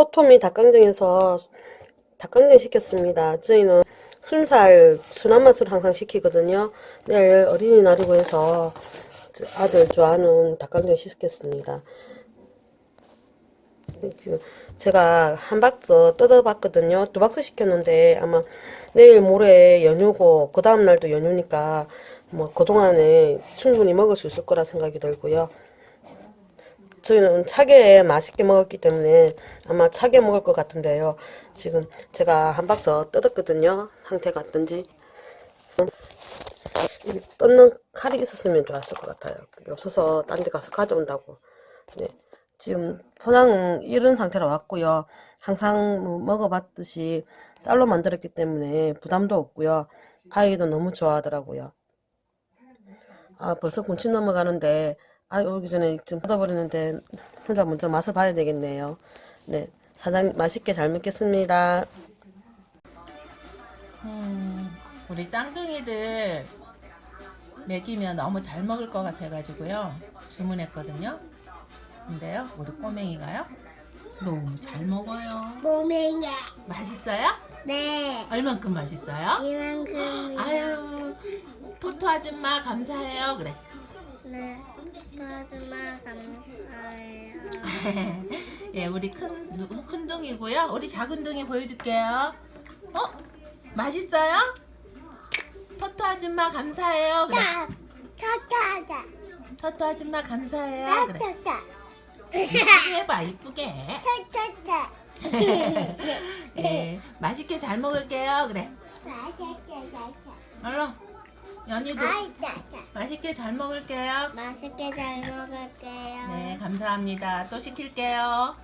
토토미 닭강정에서 닭강정 시켰습니다. 저희는 순살 순한 맛을 항상 시키거든요. 내일 어린이날이고 해서 저 아들 좋아하는 닭강정 시켰습니다. 제가 한 박스 뜯어봤거든요. 두 박스 시켰는데 아마 내일 모레 연휴고 그 다음 날도 연휴니까 뭐 그동안에 충분히 먹을 수 있을 거라 생각이 들고요. 저희는 차게 맛있게 먹었기 때문에 아마 차게 먹을 것 같은데요. 지금 제가 한 박스 뜯었거든요. 상태가 어떤지. 이 뜯는 칼이 있었으면 좋았을 것 같아요. 없어서 딴 데 가서 가져온다고. 네. 지금 포장은 이런 상태로 왔고요. 항상 뭐 먹어봤듯이 쌀로 만들었기 때문에 부담도 없고요. 아이도 너무 좋아하더라고요. 아, 벌써 군침 넘어가는데, 아, 오기 전에 좀 뜯어버리는데, 혼자 먼저 맛을 봐야 되겠네요. 네. 사장님, 맛있게 잘 먹겠습니다. 음, 우리 쌍둥이들 먹이면 너무 잘 먹을 것 같아가지고요. 주문했거든요. 근데요, 우리 꼬맹이가요. 너무 잘 먹어요. 모맹이 맛있어요? 네 얼만큼 맛있어요? 이만큼 아유, 토토 아줌마 감사해요. 그래. 네 아줌마 감사해요 예, 우리 큰, 누- 큰 둥이고요. 우리 작은 둥이 보여줄게요. 어? 맛있어요? 토토 아줌마 감사해요. 그래. 짜짜짜 토토 아줌마 감사해요. 그래. 짜짜짜 이쁘게 해봐, 이쁘게. 짜짜짜 예, 맛있게 잘 먹을게요. 그래. 짜짜짜짜 얼른. 연희도 아이 짜 짜 맛있게 잘 먹을게요. 맛있게 잘 먹을게요 네, 감사합니다. 또 시킬게요.